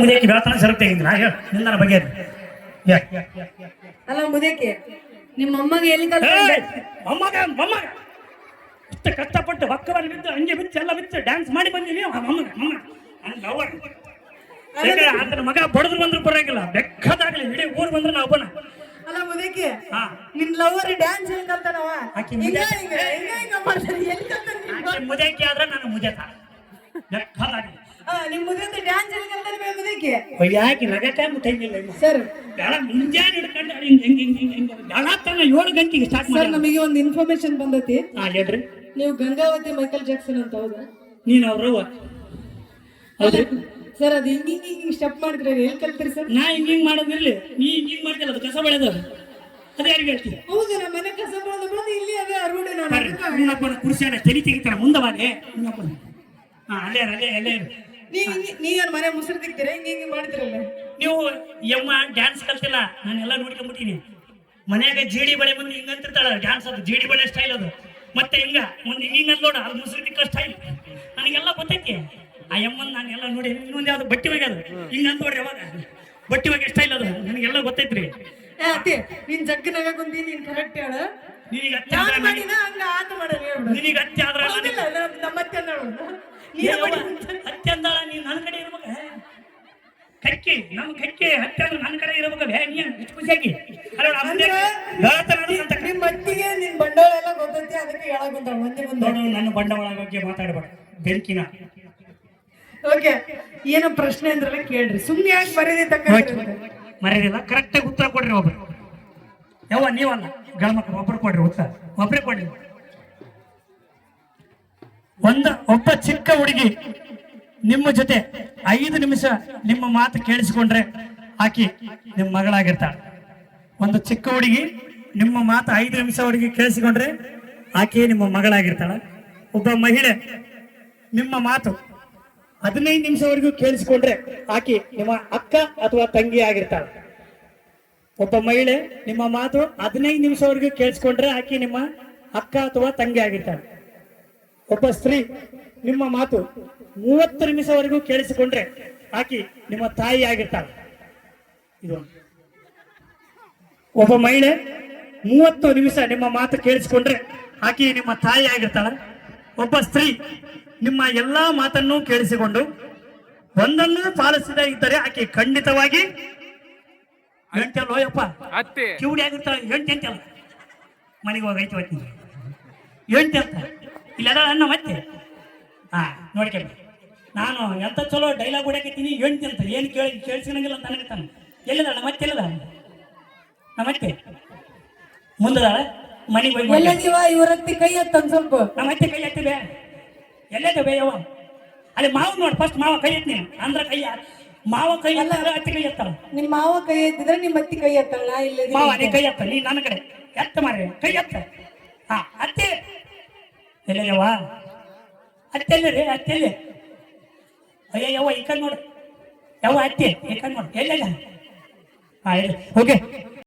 ಮುದಿಯಕ್ಕೆ ಬೆಳತನ ಸರಕ್ ನಾ ಹೇಳ ನಿನ್ನ ಬಗ್ಗೆ. ಅಲ್ಲ ಮುದೇಕಿ ನಿಮ್ಮ ಅಮ್ಮಗೆ ಎಲ್ಲಿ ಅಮ್ಮಗ ಮೊಮ್ಮಗ ಇಷ್ಟ ಕಷ್ಟಪಟ್ಟು ಹೊಕ್ಕವಲ್ಲಿ ಬಿದ್ದು ಹಂಗೆ ಬಿತ್ತು ಎಲ್ಲ ಬಿತ್ತು ಡ್ಯಾನ್ಸ್ ಮಾಡಿ ಬಂದೀನಿ. ಲವರ್ ಈಗ ಆತನ ಮಗ ಬಡದ್ರು ಬಂದ್ರು ಬರಂಗಿಲ್ಲ ಬೆಕ್ಕದಾಗ್ಲಿ ಇಡೀ ಊರ್ ಬಂದ್ರೆ ನಾವು ಒಬ್ಬನ. ಅಲ್ಲ ಮುದೇಕಿ ನಿನ್ ಲವರ್ ಡ್ಯಾನ್ಸ್ ಎಲ್ಲಿ ಕಲ್ತಾನವ? ಮುದೇಕಿ ಆದ್ರೆ ನಾನು ಮುಜತ ಬೆಕ್ಕದಾಗ್ಲಿ. ನಿಮ್ ಡ್ಯಾನ್ಸ್ ಕಲ್ತಾನೆ ಯಾಕೆ ಟೈಮ್ ಇನ್ನು. ಸರ್. ಬೇಡ ಮುಂಜಾನೆ ಹಿಡ್ಕೊಂಡು ಹಿಂಗ್ ಹಿಂಗ್ ಹಿಂಗ್ ಹಿಂಗ್ ಹಿಂಗ್. ಬೇಡ ತನ ಏಳು ಗಂಟೆಗೆ ಸ್ಟಾರ್ಟ್ ಸರ್ ಮಾಡಿ ನಮಗೆ ಒಂದು ಇನ್ಫಾರ್ಮೇಶನ್ ಬಂದೈತಿ. ಹಾ ಹೇಳ್ರಿ. ನೀವು ಗಂಗಾವತಿ ಮೈಕಲ್ ಜಾಕ್ಸನ್ ಅಂತ ಹೌದಾ? ನೀನು ಅವ್ರವ್ವ ಹೌದ್ರಿ? ಸರ್ ಅದು ಹಿಂಗ್ ಹಿಂಗ್ ಹಿಂಗ್ ಸ್ಟೆಪ್ ಮಾಡಿದ್ರೆ ಎಲ್ಲಿ ಕಲ್ತೀರಿ ಸರ್? ನಾ ಹಿಂಗ್ ಹಿಂಗ್ ಮಾಡೋದಿರ್ಲಿ ನೀ ಹಿಂಗ್ ಹಿಂಗ್ ಮಾಡ್ತಿಲ್ಲ ಅದು ಕಸ ಬೆಳೆದು. ಅದೇ ಯಾರಿಗೆ ಹೇಳ್ತೀವಿ ಹೌದು ನಮ್ಮ ಮನೆ ಕಸ ಬೆಳೆದು ಇಲ್ಲಿ ಅದೇ ಅರುಣ್ ನಾನು ಬರ್ರಿ. ಇನ್ನೊಬ್ಬನ ಚಲಿ ತೆಲಿ ಮುಂದವಾಗೆ ಹಾ ಅಲ್ಲೇ ಅಲ್ಲೇ ಅಲ್ಲೇ ಇರು. ನೀ ನೀವೇನು ಮನೆ ಮುಸುರು ತೆಗ್ತೀರಾ ಹಿಂಗೆ ಹಿಂಗೆ ಮಾಡ್ತಿರಲ್ಲ ನೀವು ಯಮ್ಮ ಡ್ಯಾನ್ಸ್ ಕಲ್ತಿಲ್ಲ ನಾನೆಲ್ಲ ನೋಡ್ಕೊಂಡ್ಬಿಟ್ಟಿನಿ ಮನ್ಯಾಗ ಜೇಡಿ ಬಳೆ ಮುಂದೆ ಹಿಂಗ ಅಂತಿರ್ತಾಳ ಡ್ಯಾನ್ಸ್ ಅದು ಜೇಡಿ ಬಳೆ ಸ್ಟೈಲ್ ಅದು. ಮತ್ತೆ ಹಿಂಗ ಮುಂದೆ ಹಿಂಗ ನೋಡ ಅದು ಮುಸುರು ತಿಕ್ಕ ಸ್ಟೈಲ್ ನನಗೆಲ್ಲ ಗೊತ್ತೈತಿ. ಆ ಯಮ್ಮನ್ ನಾನೆಲ್ಲ ಎಲ್ಲ ನೋಡಿ ಇನ್ನೊಂದು ಯಾವ್ದು ಬಟ್ಟಿ ಬಗ್ಗೆ ಅದು ಹಿಂಗ ಅಂತ ನೋಡ್ರಿ ಅವಾಗ. ಬಟ್ಟಿ ಬಗ್ಗೆ ಸ್ಟೈಲ್ ಅದು ನನಗೆಲ್ಲ ಗೊತ್ತೈತ್ರಿ. ಅತ್ತೆ ನೀನ್ ಜಗ್ಗನಾಗ ಕುಂತಿ ನೀನ್ ಕರೆಕ್ಟ್ ಹೇಳ. ನಿನಗೆ ಅತ್ತೆ ಆದ್ರೆ ಮಾಡಿನ ಹಂಗ ಆತ ಹೇಳ್ಬಿಡು. ನಿನಗೆ ಅತ್ತೆ ಆದ್ರೆ ನಮ್ಮ- ಅತ್ತೆ ಅಂದಳು. ಅಂದಾಳ ನೀನ್ ನನ್ನ ಕಡೆ ಇರ್ಬೇಕ ಕಕ್ಕಿ ಹತ್ತಿರ ಅಂದ್ರೆ ನನ್ನ ಕಡೆ ಇರಬೇಕು ನೀ ಇಷ್ಟು ಖುಷಿಯಾಗಿ ಅಲ್ಲ ಅಂತ ನಿಮ್ಮ ಅತ್ತಿಗೆ ನಿನ್ ಬಂಡವಾಳ ಎಲ್ಲ ಗೊತ್ತೈತಿ ಅದಕ್ಕೆ ಹೇಳಕ್ ಬಂದಾಳ ಮಂದಿ ಬಂದು ನೋಡು ನನ್ನ ಬಂಡವಾಳ ಬಗ್ಗೆ ಮಾತಾಡಬೇಡ. ಬೆಂಕಿನ. ಓಕೆ ಏನೋ ಪ್ರಶ್ನೆ ಅಂದ್ರಲ್ಲ ಕೇಳ್ರಿ. ಸುಮ್ನೆ ಯಾಕೆ ತಕ್ಕ ಮರ್ಯಾದಿಲ್ಲ ಕರೆಕ್ಟಾಗಿ ಉತ್ತರ ಕೊಡ್ರಿ ಒಬ್ರು. ಯಾವ ನೀವಲ್ಲ? ಗಣಮಕ್ಳು ಒಬ್ರು ಕೊಡ್ರಿ ಉತ್ತರ. ಒಬ್ರೇ ಕೊಡ್ರಿ. ಒಂದ ಒಬ್ಬ ಚಿಕ್ಕ ಹುಡುಗಿ. ನಿಮ್ಮ ಜೊತೆ ಐದು ನಿಮಿಷ ನಿಮ್ಮ ಮಾತು ಕೇಳಿಸಿಕೊಂಡ್ರೆ ಆಕಿ ನಿಮ್ಮ ಮಗಳಾಗಿರ್ತಾಳೆ. ಒಂದು ಚಿಕ್ಕ ಹುಡುಗಿ ನಿಮ್ಮ ಮಾತು ಐದು ನಿಮಿಷ ಹುಡುಗಿ ಕೇಳಿಸಿಕೊಂಡ್ರೆ ಆಕೆ ನಿಮ್ಮ ಮಗಳಾಗಿರ್ತಾಳೆ. ಒಬ್ಬ ಮಹಿಳೆ ನಿಮ್ಮ ಮಾತು ಹದಿನೈದು ನಿಮಿಷವರೆಗೂ ಕೇಳಿಸಿಕೊಂಡ್ರೆ ಆಕೆ ನಿಮ್ಮ ಅಕ್ಕ ಅಥವಾ ತಂಗಿ ಆಗಿರ್ತಾಳೆ. ಒಬ್ಬ ಮಹಿಳೆ ನಿಮ್ಮ ಮಾತು ಹದಿನೈದು ನಿಮಿಷವರೆಗೂ ಕೇಳಿಸಿಕೊಂಡ್ರೆ ಆಕೆ ನಿಮ್ಮ ಅಕ್ಕ ಅಥವಾ ತಂಗಿ ಆಗಿರ್ತಾಳೆ. ಒಬ್ಬ ಸ್ತ್ರೀ ನಿಮ್ಮ ಮಾತು ಮೂವತ್ತು ನಿಮಿಷವರೆಗೂ ಕೇಳಿಸಿಕೊಂಡ್ರೆ ಆಕಿ ನಿಮ್ಮ ತಾಯಿ ಆಗಿರ್ತಾಳೆ. ಇದು. ಒಬ್ಬ ಮಹಿಳೆ ಮೂವತ್ತು ನಿಮಿಷ ನಿಮ್ಮ ಮಾತು ಕೇಳಿಸಿಕೊಂಡ್ರೆ ಆಕೆ ನಿಮ್ಮ ತಾಯಿ ಆಗಿರ್ತಾಳೆ. ಒಬ್ಬ ಸ್ತ್ರೀ ನಿಮ್ಮ ಎಲ್ಲಾ ಮಾತನ್ನು ಕೇಳಿಸಿಕೊಂಡು ಒಂದನ್ನು ಪಾಲಿಸದೇ ಇದ್ದರೆ ಆಕೆ ಖಂಡಿತವಾಗಿ ಎಂಟಲ್ಲೋ ಯಪ್ಪ? ಅತ್ತೆ. ಕಿವುಡಿ ಆಗಿರ್ತಾಳೆ. ಎಂಟು ಎಂಟಲ್ಲ ಮನೆಗೆ ಹೋಗಿ ಐತಿ ಹೋಗ್ತೀನಿ ಎಂಟು ಅಂತ ಇಲ್ಲ ಅನ್ನ ಮತ್ತೆ? ಹಾ ನೋಡ್ಕೊಳ್ಳಿ ನಾನು ಎಂತ ಚಲೋ ಡೈಲಾಗ್ ಹೊಡ್ಯಾಕತ್ತೀನಿ ಹೇಳ್ತೀನಿ ಅಂತ ಏನು ಕೇಳಿ ಕೇಳಿಸ್ಕೊಳಂಗಿಲ್ಲ ಅಂತ ನನಗೆ ಎಲ್ಲದ ಎಲ್ಲಿದಾಳ? ಮತ್ತೆ ಎಲ್ಲದ ನಮ್ಮತ್ತೆ ಮುಂದದಾಳ? ಮನೆಗೆ ಹೋಗಿ ಎಲ್ಲ ಮಾತಾಡ್ತೀನಿ. ಜೀವ ಇವರತ್ತಿ ಕೈ ಎತ್ತ ಸ್ವಲ್ಪ. ನಮ್ಮ ಅತ್ತೆ ಕೈ ಎತ್ತಿದೆ ಎಲ್ಲದ ಬೇ ಯಾವ ಅಲ್ಲಿ ಮಾವ ನೋಡಿ ಫಸ್ಟ್ ಮಾವ ಕೈ ಎತ್ತೀನಿ ಅಂದ್ರೆ ಕೈ ಮಾವ ಕೈ ಎಲ್ಲ ಅತ್ತಿ ಕೈ ಎತ್ತಲ್ಲ ನಿಮ್ಮ ಮಾವ ಕೈ ಎತ್ತಿದ್ರೆ ನಿಮ್ಮ ಅತ್ತಿ ಕೈ ಎತ್ತಲ್ಲ ಇಲ್ಲ ಮಾವ ನೀ ಕೈ ಎತ್ತ ನೀ ನನ್ನ ಕಡೆ. ಎತ್ತ ಮಾರಿ ಕೈ ಎತ್ತ. ಹಾ ಅತ್ತೆ. ಎಲ್ಲ ಅತ್ತೆಲ್ಲ ಅತ್ತೆಲ್ಲಿ ರೀ ಅತ್ತೆಲ್ಲಿ. ಅಯ್ಯ ಈ ಕಡೆ ನೋಡು. ಯವ್ವ ಅತ್ತೆ ಈ ಕಡೆ ನೋಡು. ಎಲ್ಲೆಲ್ಲ? ಹಾಂ ಓಕೆ